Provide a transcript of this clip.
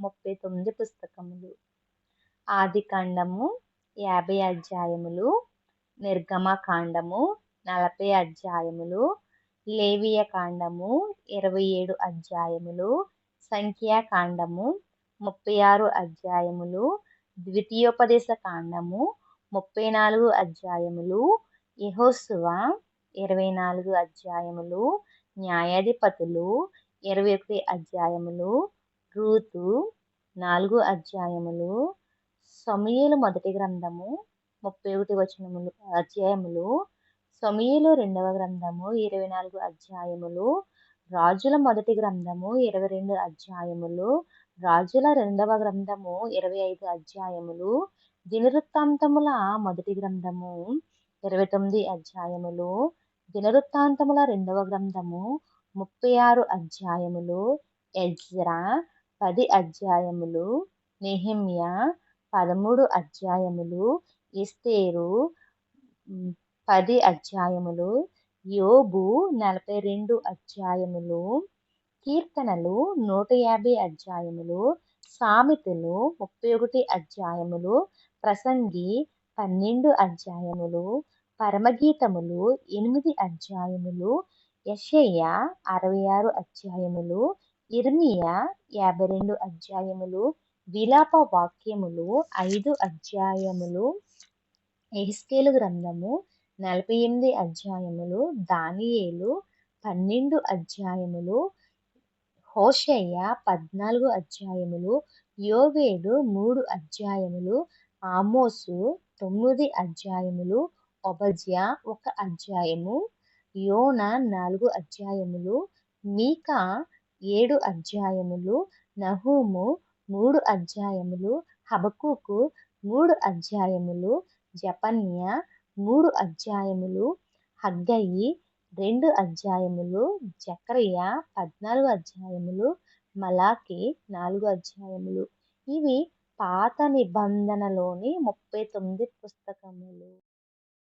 ముప్పై తొమ్మిది పుస్తకములు. ఆదికాండము యాభై అధ్యాయములు నిర్గమకాండము నలభై అధ్యాయములు లేవియ కాండము ఇరవై ఏడు అధ్యాయములు సంఖ్యాకాండము ముప్పై ఆరు అధ్యాయములు ద్వితీయోపదేశ కాండము ముప్పై నాలుగు అధ్యాయములు యెహోషువ ఇరవై నాలుగు అధ్యాయములు న్యాయాధిపతులు ఇరవై ఒకటి అధ్యాయములు రూతు నాలుగు అధ్యాయములు సమూయేలు మొదటి గ్రంథము ముప్పై ఒకటి వచనములు అధ్యాయములు సమూయేలు రెండవ గ్రంథము ఇరవై నాలుగు అధ్యాయములు రాజుల మొదటి గ్రంథము ఇరవై రెండు అధ్యాయములు రాజుల రెండవ గ్రంథము ఇరవై ఐదు అధ్యాయములు దినవృత్తాంతముల మొదటి గ్రంథము ఇరవై తొమ్మిది అధ్యాయములు దినవృత్తాంతముల రెండవ గ్రంథము ముప్పై ఆరు అధ్యాయములు ఎజ్రా పది అధ్యాయములు నెహిమ్య పదమూడు అధ్యాయములు ఎస్తేరు పది అధ్యాయములు యోబు నలభై రెండు అధ్యాయములు కీర్తనలు నూట యాభై అధ్యాయములు సామెతలు ముప్పై ఒకటి అధ్యాయములు ప్రసంగి పన్నెండు అధ్యాయములు పరమగీతములు ఎనిమిది అధ్యాయములు యషయ్య అరవై ఆరు అధ్యాయములు ఇర్మియా యాభై రెండు అధ్యాయములు విలాప వాక్యములు ఐదు అధ్యాయములు ఎహిస్కేలు గ్రంథము నలభై ఎనిమిది అధ్యాయములు దానియేలు పన్నెండు అధ్యాయములు హోషయ్య పద్నాలుగు అధ్యాయములు యోవేడు మూడు అధ్యాయములు ఆమోసు తొమ్మిది అధ్యాయములు ఒబజ్య ఒక అధ్యాయము యోన నాలుగు అధ్యాయములు మీకా ఏడు అధ్యాయములు నహూము మూడు అధ్యాయములు హబకుకు మూడు అధ్యాయములు జపన్య మూడు అధ్యాయములు హగ్గయి రెండు అధ్యాయములు జకర్య పద్నాలుగు అధ్యాయములు మలాకి నాలుగు అధ్యాయములు. ఇవి పాత నిబంధనలోని ముప్పై తొమ్మిది పుస్తకములు.